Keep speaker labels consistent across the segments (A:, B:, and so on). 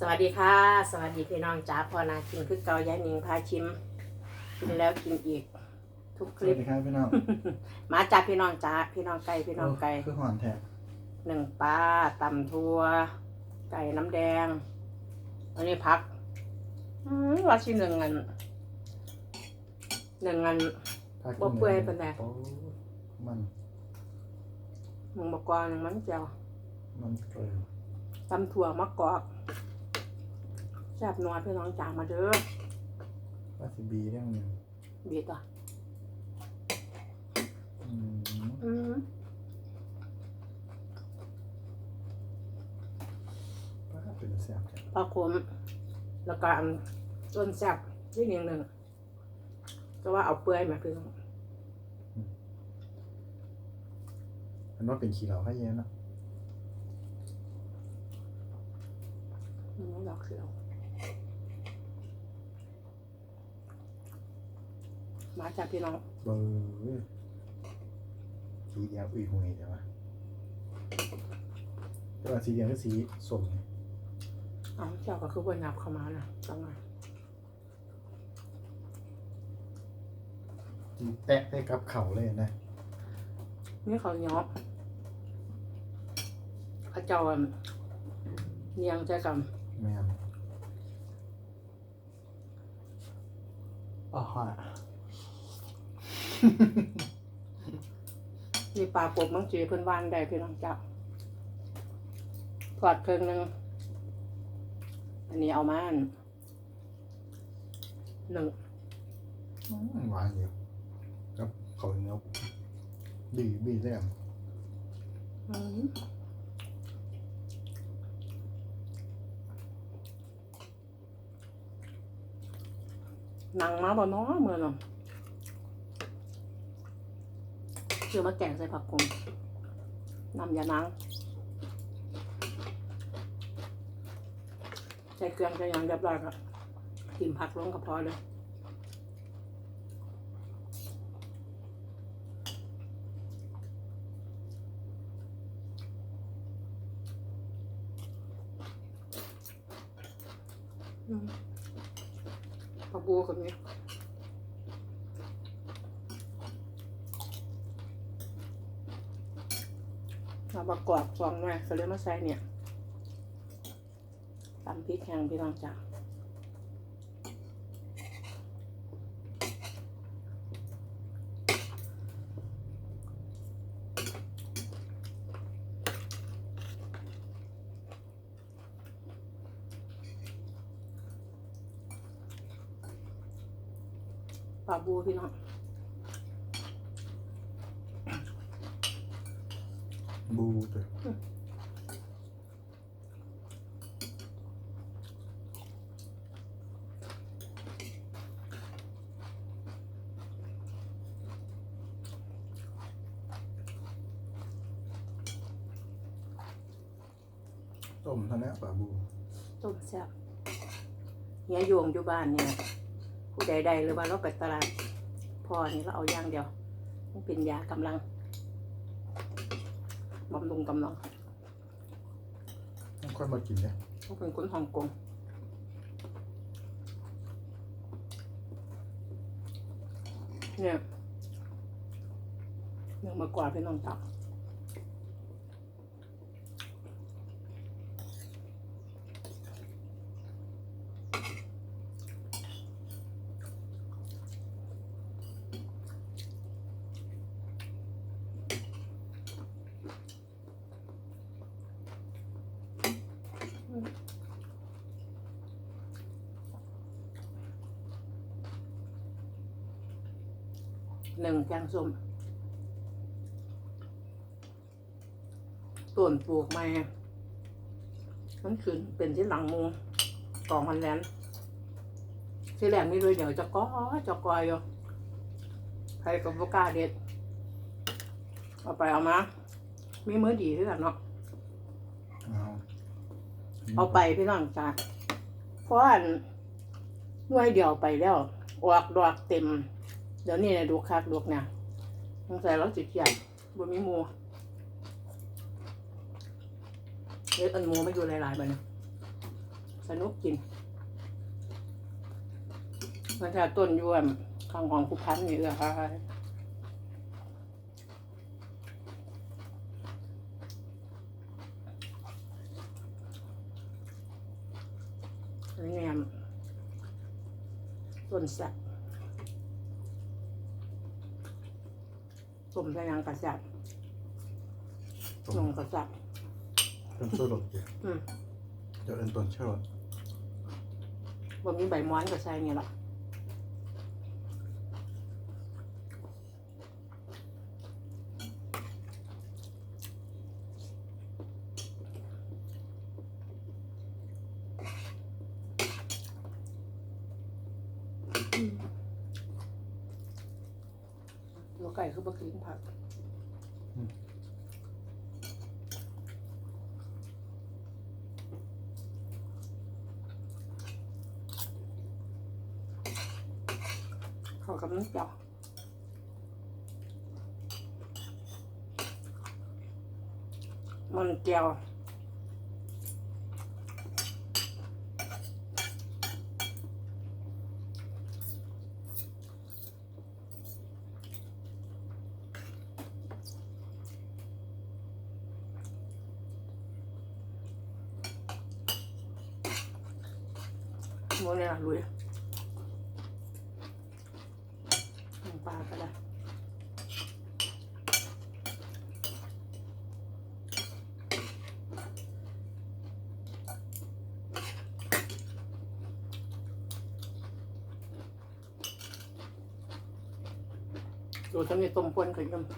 A: สวัสดีค่ะ สวัสดีพี่น้องจ้าพอนากินคือเกายายหนิงพาชิม กินแล้วกินอีก ทุกค
B: ส
A: ลิ
B: วั
A: ป
B: สดีครับพี่น้อง
A: มาจากพี่น้องจ้าพี่น้องไก่พี่น้องไก่
B: คือหอนแทะ
A: หนึ่งปลาตำทัว ไก่น้ำแดง อันนี้พักอืมว่าชิหนึ่งอันหนึ่งอัน
B: พากิ
A: บ่เปื่อยปานใด
B: โอ้มัน
A: หนึ่งมะกอกหนึ่งมันเจียว
B: มันเกลือ
A: ตำถั่วมะกอก แซ่บนัวพี่น้องจ้ามาเด้อ
B: ว่าสิบีเรื่องหนึง
A: บีต่อ
B: อืม
A: อืม
B: ป้าเป็นแซ่บแท้
A: ปลาขมแล้วก็อันต้นแซ่บนี่อย่างหนึ่งก็ว่าเอาเปื่อยมาพี่น้อง
B: มันว่าเป็นขี้เหล่าให้เย็นเนาะ
A: มันไม่ดอกเขียวมาจากพี่น้อง
B: เบอร์สีเดียวอุ้ยหวยแต่ว่าแต่ว่าสีเดียวคือสีส้มไง
A: เอาเจ้าก็คือว่านับเข้ามานะจังไง
B: สีแตะได้กับเข่าเลยนะ
A: นี่เขาเนาะเขาเจ้าอันเนียงใจกัน
B: แม่นอ๋อฮะ
A: มีปลากบมังจีเพิ่นวานได้พี่น้องจ้าทอดเครื่องหนึงอันนี้เอามาอันหนึ่ง
B: อืมหวานอยู่ครับเขาเนื้อดีบีได้กัน
A: อืมหนังมาบ่เน้อมือเนาะ คือมาแกงใส่ผักกงนำยานังใส่เครื่องใส่ยังเรียบร้อยครับกินผักลงก็พอเลยอืมปลาบูกับนี้ ประกอบฟองหน่อยเขาเรียกมาใส่เนี่ยตำพริกแห้งพี่น้องจ้ะปลาบูพี่น้อง
B: บูตัว ต้มเท่านั้นปลาบู
A: ต้มแซ่บเฮียโยงอยู่บ้านเนี่ยผู้ใดๆหรือว่าเราไปตลาดพอนี่เราเอาอย่างเดียวมันเป็นยากำลังบำรุงกำลัง
B: ต้องค่อยมากินเนี่ย
A: เขาเป็นคนฮ่องกงเนี่ยเนื่องมากกว่าเป็นน้องตับ หนึ่งแกงส้มต้นปลูกไม้มันขึ้นเป็นที่หลังมูกองพันแลนที่แรกนี่เลยเดี๋ยวจะก้อจะกอยอยู่ใครกับโบกล้าเด็ดเอาไปเอามา มีมือดีด้วยกันเนาะ
B: เอา
A: เอาไปพี่น้องจ้าเพราะอันหน่วยเดียวไปแล้วออกดอกเต็ม เดี๋ยวนี้นี่ยดูคักดูเนี่ยสงสัยเราจิตใหญ่บ่มีมูเล็ดอันมูไม่อยู่หลายๆบัดนสนุกกินมันจะต้นยวมข้างของคุพันนี่เลยค่ะนนี้ไงต้นสัก ต้มใส่หยังกระสับ
B: ต้
A: น
B: น
A: งกระสับ
B: ต้นโรดเดียว
A: อืม
B: เดี๋ยวเอินต้นชรด
A: บ่มีใบม้อนก็ใส่เนี่ยหรอกตัว ไก่คือบ่กินผักเข้ากับน้ำเจียวมันเจียว โมเนี่ยลุยปลาก็ได้ดูจะมีต้มปนกันยังเ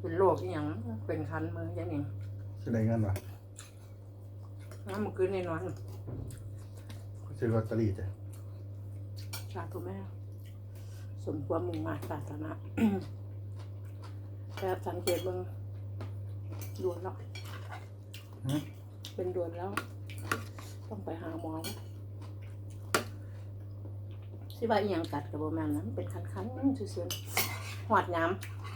A: ป็น โรคอหย่างเป็นคันมือยังนี่
B: คือได้เงินวะ
A: น้ำมันคืนในนอน
B: ซื้อลอตเตอรี่จ้ะ
A: สาธุแม่ สมความมุ่งมาตรศาสนา แต่สังเกตเบิ่งด่วนแล้ว
B: หึ
A: เป็นด่วนแล้ว ต้องไปหาหมอสิว่าอีหยังกัดกับโบแมนนะมันเป็นคันๆซื่อๆหวาดย้ำห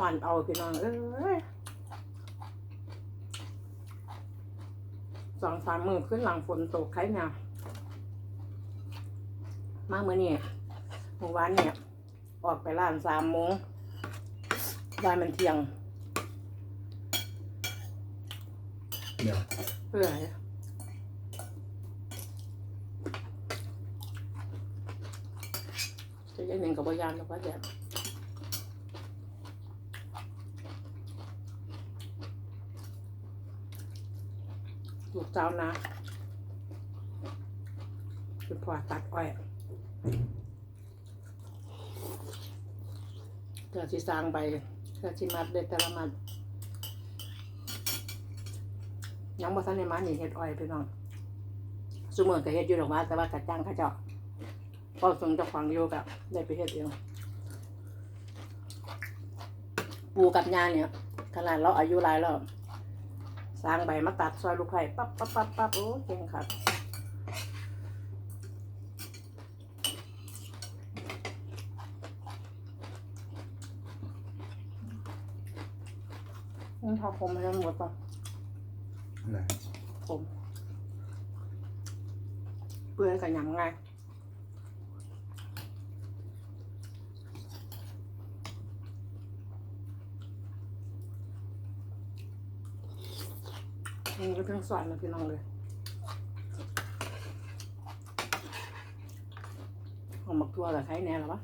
A: วานเอาพี่น้องเอ้ยสองสามมือขึ้นหลังฝนตกใครเนี่ยมาเมื่อนี่เมื่อวานเนี่ย ออกไปร้านสามโมงวานมันเที่ยง
B: เดี๋ยว
A: เพื่อจะยังหนึ่งกับบยานแล้วก็แดด เจ้านะคือพอตัดอ้อยเพื่อที่สร้างไปเพื่อที่มัดได้แต่ละมัดยังบ่ทันได้มานี่เฮ็ดอ้อยพี่น้องซุมื้อก็เฮ็ดอยู่ดอกว่าแต่ว่ากะจ้างเขาเจ้าพอส่งเจ้าของอยู่กับได้ไปเฮ็ดเองปู่กับย่าเนี่ยขนาดเราอายุหลายแล้ว สร้างใบมาตัดซอยลูกไผ่ปั๊บปั๊บปั๊บปั๊บโอ้เก่งครับนี่ทอผมให้หมดป่ะ
B: อะไร
A: ผมเปื่อยกับยำไงนี่ก็เพิ่งสอนนะพี่น้องเลยเอาหมักทั่วกับไข่แน่หรอวะ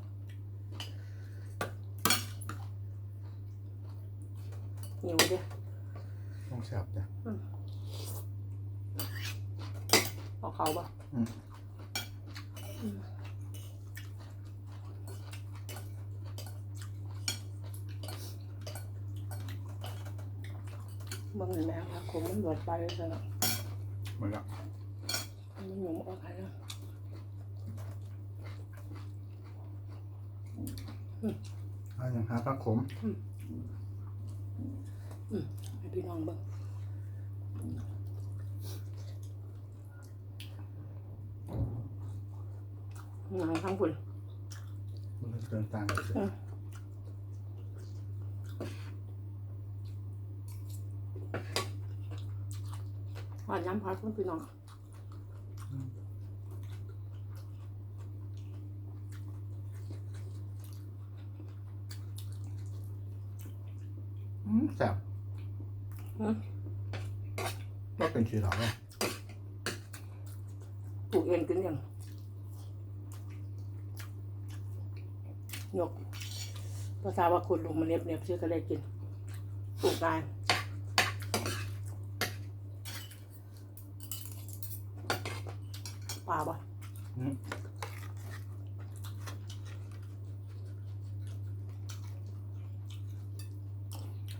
A: หิวดิ
B: ต้องแซ่บจ้ะ
A: เอาเขาปะ
B: อืม
A: อืม บางแม่ค่ะคงมันบดไปซะแล้ว
B: หมดแล้ว
A: มันหยุ่มออกไปแล้ว
B: ถ้ายังหาผักขม
A: ให้พี่น้องเบิ่งหนังทั้งฝุ่น
B: มันก็เกินต่างกันเลย
A: อืมหวานย้ำพักพี่น้อง
B: อืมแซ่บ
A: อืม
B: ก็เป็นชีเหลาเลย
A: ปลูกเองกินยังยกภาษาว่าคุณลงมาเน็บเน็บชื่อก็เลยกินปลูกได้ ป่าบ่
B: อืม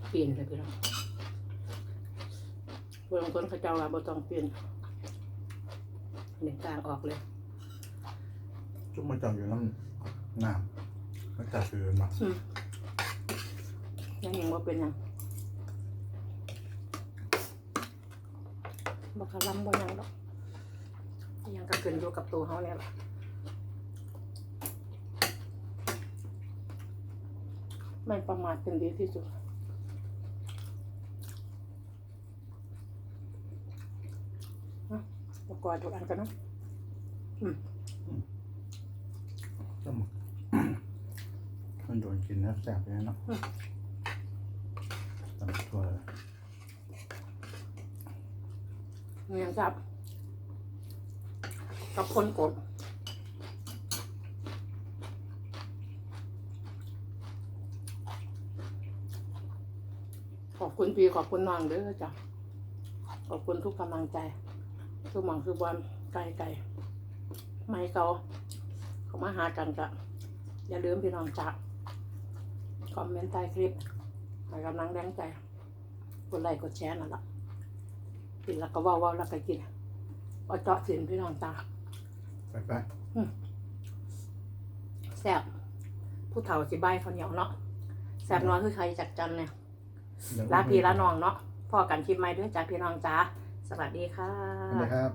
A: เปลี่ยนเลยพี่น้องบางคนเขาเจ้าว่าบ่ต้องเปลี่ยนเน็กกลางออกเลย
B: จุกมาจับอยู่น้ำน้ำมันจับคือมา
A: อืมยังยังว่าเป็นหยังบ่คาล้ำบ่หยังดอก ยังก็ขึ้นอยู่กับตัวเขาเนี่ยแหละไม่ประมาทเป็นดีที่สุดนะประกอบทุกอันกันเนาะ
B: ก็หมดมันโดนกินแล้วแซ่บเลยเนาะตำทั่วเลย
A: เงียครับ กับคนกด ขอบคุณพี่ขอบคุณน้องเด้อจ้ะ ขอบคุณทุกกำลังใจ ทุกหมองคือบอลไก่ไก่ไม่เกาเขามาหากันกะอย่าลืมพี่น้องจ้ะคอมเมนต์ใต้คลิปให้กำลังแรงใจ กดไลค์กดแชร์นั่นแหละกินแล้วก็ว่าว่าแล้วก็กินเอาเจาะสินพี่น้องจ้า
B: ไปไป
A: แซ่บผู้เฒ่าสิใบายข้าวเหนียวเนาะแซ่บน้อยคือใครจัดจันเนี่ย
B: เดี๋ยว
A: ลาพี่ลาน้องเนาะพอกันคลิปใหม่ด้วยจ้าพี่น้องจ้าสวัสดีค่ะ
B: สวัสดีครับ